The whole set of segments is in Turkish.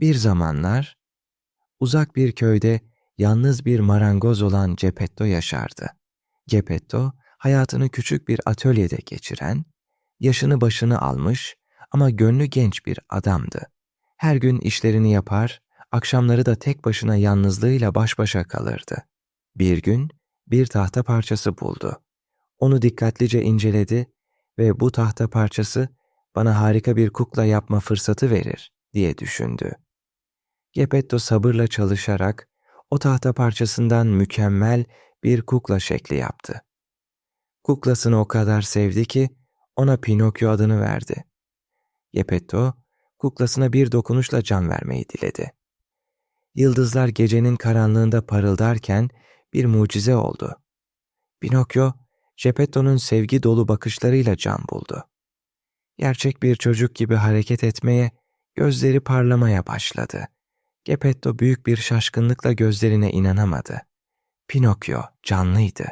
Bir zamanlar uzak bir köyde yalnız bir marangoz olan Geppetto yaşardı. Geppetto hayatını küçük bir atölyede geçiren, yaşını başını almış ama gönlü genç bir adamdı. Her gün işlerini yapar, akşamları da tek başına yalnızlığıyla baş başa kalırdı. Bir gün bir tahta parçası buldu. Onu dikkatlice inceledi ve bu tahta parçası bana harika bir kukla yapma fırsatı verir diye düşündü. Geppetto sabırla çalışarak o tahta parçasından mükemmel bir kukla şekli yaptı. Kuklasını o kadar sevdi ki ona Pinokyo adını verdi. Geppetto, kuklasına bir dokunuşla can vermeyi diledi. Yıldızlar gecenin karanlığında parıldarken bir mucize oldu. Pinokyo, Geppetto'nun sevgi dolu bakışlarıyla can buldu. Gerçek bir çocuk gibi hareket etmeye, gözleri parlamaya başladı. Geppetto büyük bir şaşkınlıkla gözlerine inanamadı. Pinokyo canlıydı.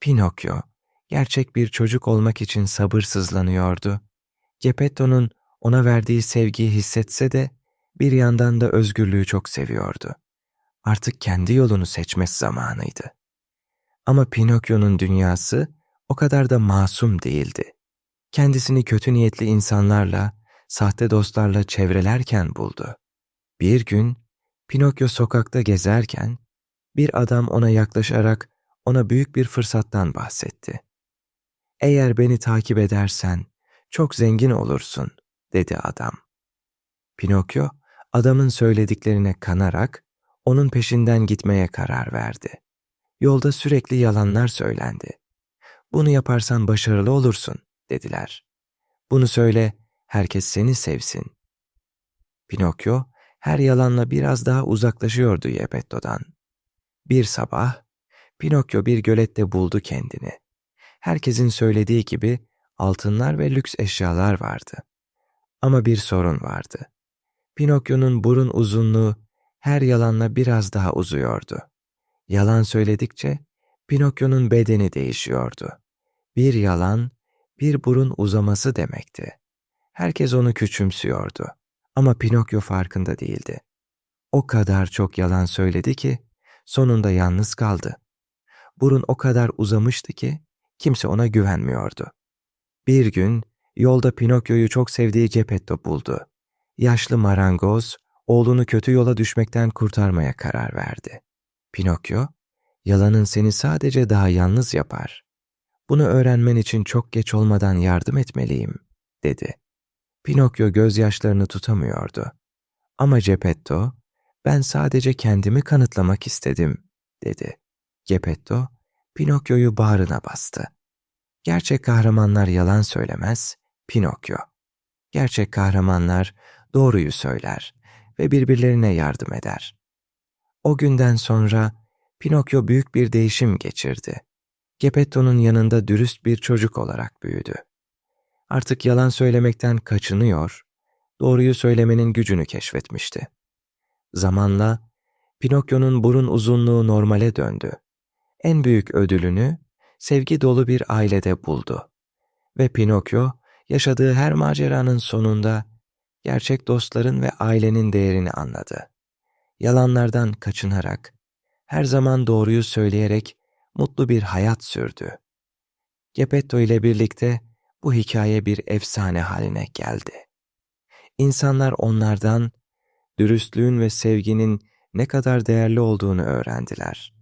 Pinokyo, gerçek bir çocuk olmak için sabırsızlanıyordu. Geppetto'nun ona verdiği sevgiyi hissetse de bir yandan da özgürlüğü çok seviyordu. Artık kendi yolunu seçmesi zamanıydı. Ama Pinokyo'nun dünyası o kadar da masum değildi. Kendisini kötü niyetli insanlarla, sahte dostlarla çevrelerken buldu. Bir gün Pinokyo sokakta gezerken bir adam ona yaklaşarak ona büyük bir fırsattan bahsetti. Eğer beni takip edersen çok zengin olursun, dedi adam. Pinokyo, adamın söylediklerine kanarak onun peşinden gitmeye karar verdi. Yolda sürekli yalanlar söylendi. Bunu yaparsan başarılı olursun, dediler. Bunu söyle, herkes seni sevsin. Pinokyo, her yalanla biraz daha uzaklaşıyordu Yeppetto'dan. Bir sabah, Pinokyo bir gölette buldu kendini. Herkesin söylediği gibi altınlar ve lüks eşyalar vardı. Ama bir sorun vardı. Pinokyo'nun burun uzunluğu her yalanla biraz daha uzuyordu. Yalan söyledikçe Pinokyo'nun bedeni değişiyordu. Bir yalan, bir burun uzaması demekti. Herkes onu küçümsüyordu. Ama Pinokyo farkında değildi. O kadar çok yalan söyledi ki sonunda yalnız kaldı. Burun o kadar uzamıştı ki kimse ona güvenmiyordu. Bir gün yolda Pinokyo'yu çok sevdiği Geppetto buldu. Yaşlı marangoz oğlunu kötü yola düşmekten kurtarmaya karar verdi. Pinokyo, yalanın seni sadece daha yalnız yapar. Bunu öğrenmen için çok geç olmadan yardım etmeliyim, dedi. Pinokyo gözyaşlarını tutamıyordu. Ama Geppetto, ben sadece kendimi kanıtlamak istedim, dedi. Geppetto, Pinokyo'yu bağrına bastı. Gerçek kahramanlar yalan söylemez, Pinokyo. Gerçek kahramanlar doğruyu söyler ve birbirlerine yardım eder. O günden sonra Pinokyo büyük bir değişim geçirdi. Geppetto'nun yanında dürüst bir çocuk olarak büyüdü. Artık yalan söylemekten kaçınıyor, doğruyu söylemenin gücünü keşfetmişti. Zamanla Pinokyo'nun burun uzunluğu normale döndü. En büyük ödülünü sevgi dolu bir ailede buldu. Ve Pinokyo yaşadığı her maceranın sonunda gerçek dostların ve ailenin değerini anladı. Yalanlardan kaçınarak, her zaman doğruyu söyleyerek mutlu bir hayat sürdü. Geppetto ile birlikte bu hikaye bir efsane haline geldi. İnsanlar onlardan dürüstlüğün ve sevginin ne kadar değerli olduğunu öğrendiler.